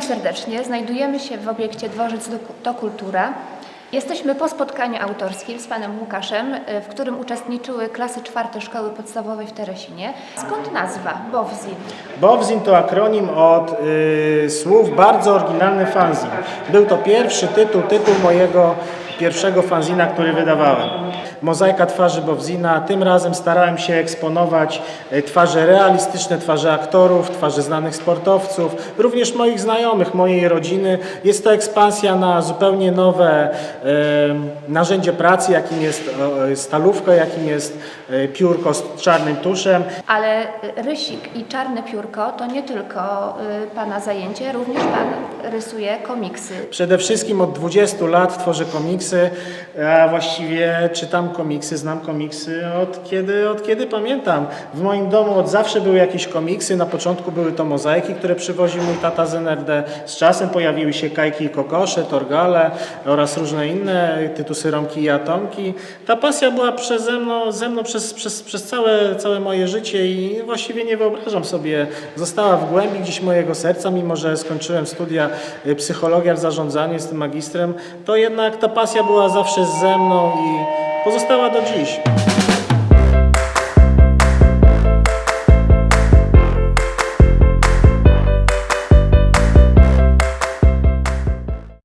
Zajęcie. Znajdujemy się w obiekcie Dworzec do Kultura. Jesteśmy po spotkaniu autorskim z panem Łukaszem, y, w którym uczestniczyły klasy czwarte szkoły podstawowej w Teresinie. Skąd nazwa Bowzin? Bowzin to akronim od y, słów bardzo oryginalny fanzin. Był to pierwszy tytuł, tytuł mojego pierwszego fanzina, który wydawałem. Mozaika twarzy Bowzina. Tym razem starałem się eksponować y, twarze realistyczne, twarze aktorów, twarze znanych sportowców, również moich znajomych, mojej rodziny. Jest to ekspansja na zupełnie nowe narzędzie pracy, jakim jest y, stalówka, jakim jest y, piórko z czarnym tuszem. Ale rysik i czarne piórko to nie tylko y, pana zajęcie, również pan rysuje komiksy. Przede wszystkim od 20 lat tworzę komiksy, a właściwie czytam komiksy, znam komiksy od kiedy, od kiedy pamiętam. W moim domu od zawsze były jakieś komiksy, na początku były to mozaiki, które przywoził mój tata z NRD. Z czasem pojawiły się Kajki i Kokosze, Torgale oraz różne inne tytusy Romki i Atomki. Ta pasja była przeze mną, ze mną przez, przez, przez całe, całe moje życie i właściwie nie wyobrażam sobie, została w głębi gdzieś mojego serca, mimo że skończyłem studia y, psychologia w zarządzaniu, jestem magistrem, to jednak ta pasja była zawsze ze mną i pozostała do dziś.